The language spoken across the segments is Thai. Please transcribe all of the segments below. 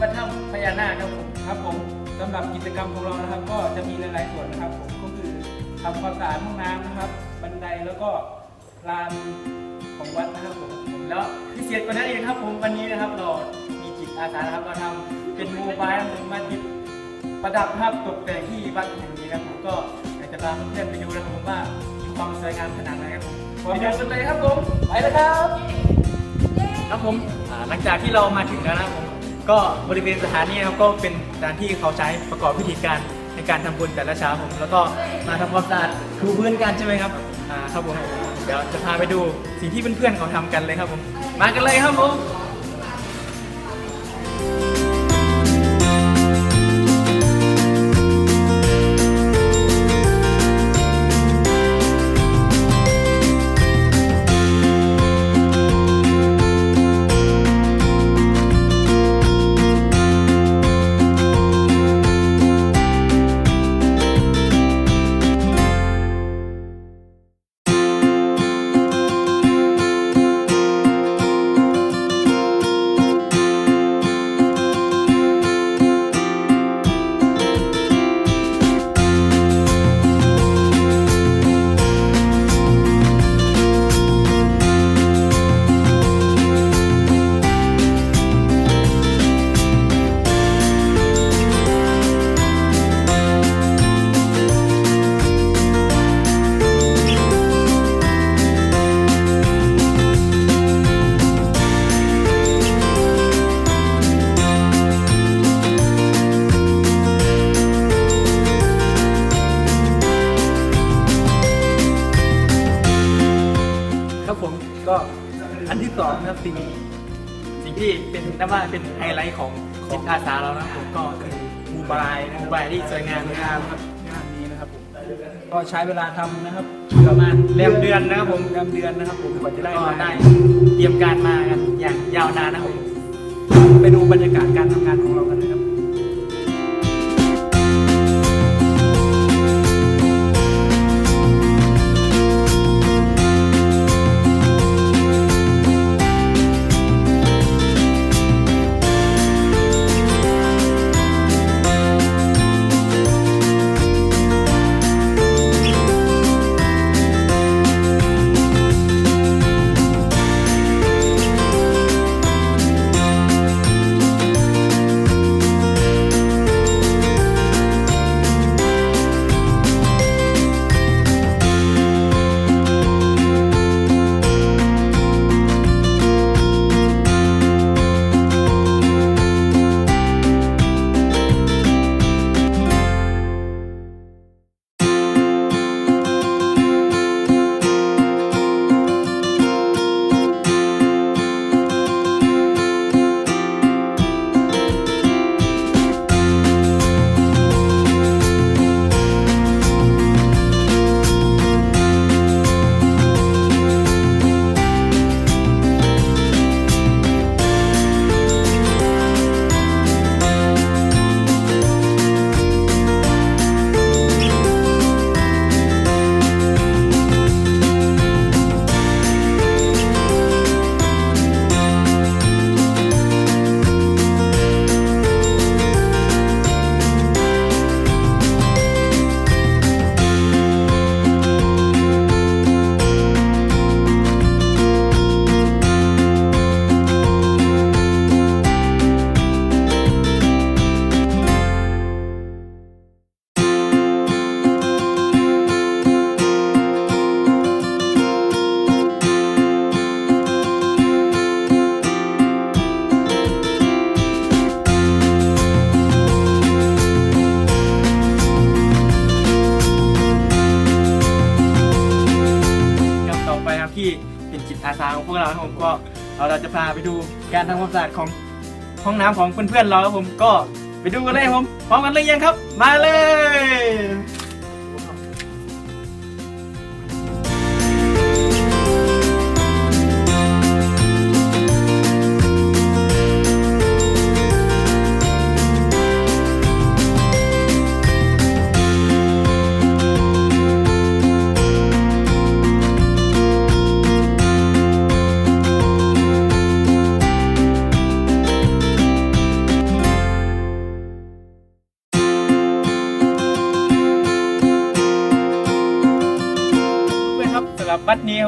ครับคิดว่าถ้ำพญานาคครับผมครับผมสำหรับกิจกรรมของเรานะครับ ก็จะมีหลายๆส่วนนะครับ ผมก็คือทำความสะอาดห้องน้ำนะครับ บันไดแล้วก็ลานของวัดนะครับผมแล้วพิเศษกว่านั้นอีกครับ ผมวันนี้นะครับเรามีจิตอาสานะครับมาทำเป็นโมบายมาติดประดับภาพตกแต่งที่วัดแห่งนี้นะครับผมก็อยากจะพาเพื่อนๆไปดูนะครับผมว่ามีความสวยงามขนาดไหนครับผมไปดูกันเลยครับผมไปเลยครับครับผมอ่าหลังจากที่เรามาถึงแล้วนะครับผม ก็บริเวณสถานีนะครับก็เป็นสถานที่เขาใช้ประกอบพิธีการในการทำบุญแต่ละเช้าผมแล้วก็มาทำความสะอาดถูพื้นกันใช่ไหมครับอ่าครับผมเดี๋ยวจะพาไปดูสิ่งที่เพื่อนๆเขาทำกันเลยครับผมมากันเลยครับผม ก็อันที่สองนะครับสิ่งสิ่งที่เป็นนับว่าเป็นไฮไลท์ของจิตอาสาเรานะครับผมก็คือมูบายนะมูบายที่สวยงามงามครับงานนี้นะครับผมก็ใช้เวลาทำนะครับประมาณเริ่มเดือนนะครับผมเริ่มเดือนนะครับผมกว่าจะได้มาได้เตรียมการมากันอย่างยาวนานนะครับผมไปดูบรรยากาศการทำงานของเรา จะพาไปดูการทำความสะอาดของห้องน้ำของเพื่อนๆเราครับผมก็ไปดูกันเลยครับผมพร้อมกันหรือยังครับ มาเลย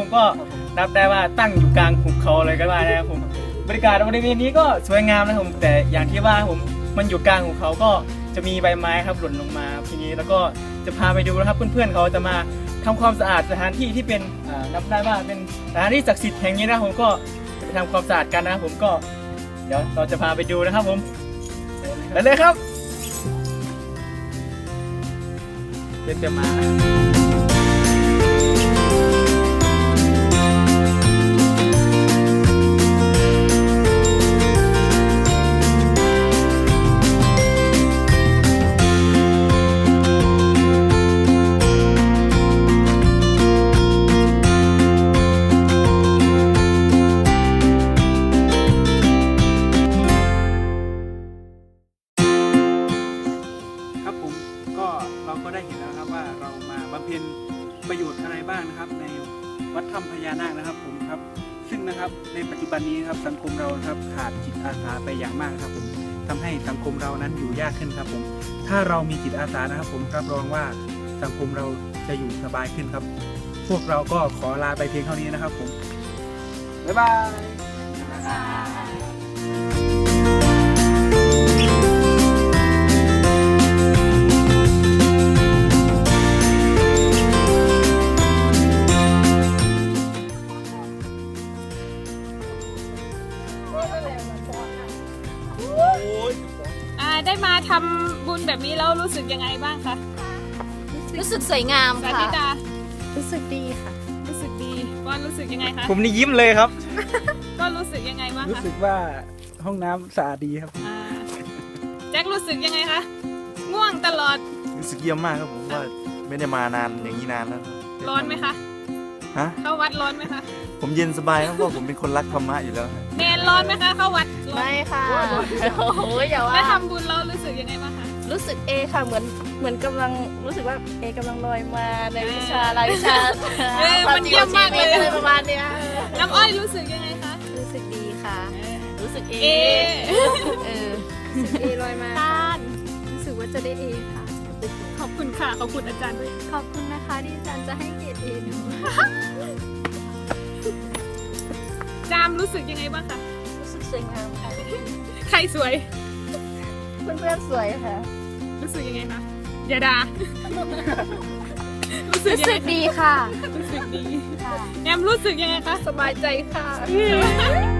ผมก็นับได้ว่าตั้งอยู่กลางหุบเขาเลยก็ว่านะครับผมบรรยากาศบริเวณนี้ก็สวยงามนะครับผมแต่อย่างที่ว่าผมมันอยู่กลางหุบเขาก็จะมีใบไม้ครับหล่นลงมาทีนี้แล้วก็จะพาไปดูนะครับเพื่อนๆเขาจะมาทำความสะอาดสถานที่ที่เป็นอ่านับได้ว่าเป็นสถานที่ศักดิ์สิทธิ์แห่งนี้นะผมก็จะไปทำความสะอาดกันนะผมก็เดี๋ยวเราจะพาไปดูนะครับผมไปเลยครับเดี๋ยวจะมา เห็นแล้วครับว่าเรามาบำเพ็ญประโยชน์อะไรบ้างนะครับ ในวัดถ้ำพญานาคนะครับผมครับ ซึ่งนะครับในปัจจุบันนี้ครับสังคมเราครับขาดจิตอาสาไปอย่างมากครับผมทำให้สังคมเรานั้นอยู่ยากขึ้นครับผม ถ้าเรามีจิตอาสานะครับ ผมรับรองว่าสังคมเราจะอยู่สบายขึ้นครับ พวกเราก็ขอลาไปเพียงเท่านี้นะครับผมบ๊ายบาย ได้มาทำบุญแบบนี้แล้วรู้สึกยังไงบ้างคะรู้สึกสวยงามสาค่ะ ธิดารู้สึกดีค่ะ รู้สึกดีก้อนรู้สึกยังไงคะผมนี่ยิ้มเลยครับ ก็รู้สึกยังไงบ้างรู้คะสึกว่าห้องน้ำสะอาดดีครับ อ่าแจ็ครู้สึกยังไงคะง่วงตลอดรู้สึกเยี่ยมมากครับผมว่าไม่ได้มานานอย่างนี้นานแล้วครับร้อนไหมคะฮะเข้าวัดร้อนไหมคะผมเย็นสบายครับเพราะผมเป็นคนรักธรรมะอยู่แล้วครับแนน ร้อนไหมคะเข้าวัดร้อนไม่ค่ะ โอ้โหอย่าว่าแล้วทำบุญแล้วรู้สึกยังไงบ้างคะ รู้สึกเอค่ะ เหมือนเหมือนกำลังรู้สึกว่าเอกำลังลอยมาในวิชาอะไรวิชาเออมันเยี่ยมมากเลยอะไรประมาณเนี้ยน้ำอ้อยรู้สึกยังไงคะรู้สึกดีค่ะ รู้สึกเอเอเออเอลอยมาตานรู้สึกว่าจะได้เอค่ะ ขอบคุณค่ะ ขอบคุณอาจารย์ด้วย ขอบคุณนะคะที่อาจารย์จะให้เกรดเอหนู จามรู้สึกยังไงบ้างคะรู้สึกส วยงามค่ะ ใครสวย เพื่อนๆสวยค่ะ รู้สึกยังไงคะอย่าด่ารู้สึกรู้ยังสึไงกดีค่ะ รู้สึกดี ค่ะ แอมรู้สึกยังไงคะ สบายใจค่ะอืม